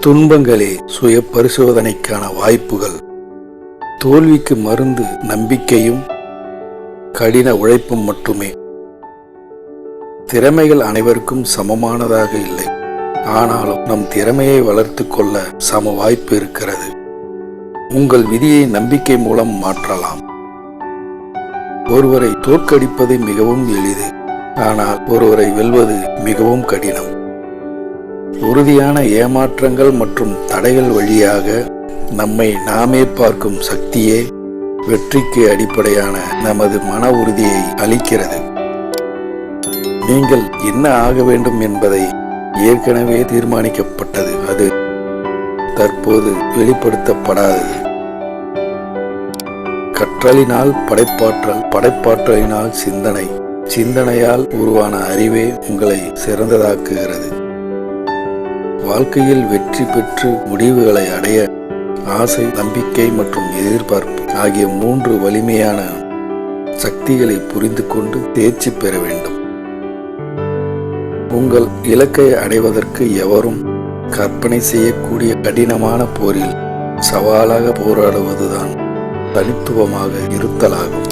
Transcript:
துன்பங்களே சுய பரிசோதனைக்கான வாய்ப்புகள். தோல்விக்கு மருந்து நம்பிக்கையும் கடின உழைப்பும் மட்டுமே. திறமைகள் அனைவருக்கும் சமமானதாக இல்லை. ஆனாலும் நம் திறமையை வளர்த்து கொள்ள சம வாய்ப்பு இருக்கிறது. உங்கள் விதியை நம்பிக்கை மூலம் மாற்றலாம். ஒருவரை தோற்கடிப்பது மிகவும் எளிது. ஆனால் ஒருவரை வெல்வது மிகவும் கடினம். உறுதியான ஏமாற்றங்கள் மற்றும் தடைகள் வழியாக நம்மை நாமே பார்க்கும் சக்தியே வெற்றிக்கு அடிப்படையான நமது மன உறுதியை அளிக்கிறது. நீங்கள் என்ன ஆக வேண்டும் என்பதை ஏற்கனவே தீர்மானிக்கப்பட்டது. அது தற்போது வெளிப்படுத்தப்படாதது. கற்றலினால் படைப்பாற்றல் படைப்பாற்றலினால் சிந்தனை சிந்தனையால் உருவான அறிவே உங்களை சிறந்ததாக்குகிறது. வாழ்க்கையில் வெற்றி பெற்று முடிவுகளை அடைய ஆசை நம்பிக்கை மற்றும் எதிர்பார்ப்பு ஆகிய மூன்று வலிமையான சக்திகளை புரிந்து கொண்டு தேர்ச்சி பெற வேண்டும். உங்கள் இலக்கை அடைவதற்கு எவரும் கற்பனை செய்யக்கூடிய கடினமான போரில் சவாலாக போராடுவதுதான் தனித்துவமாக இருத்தலாகும்.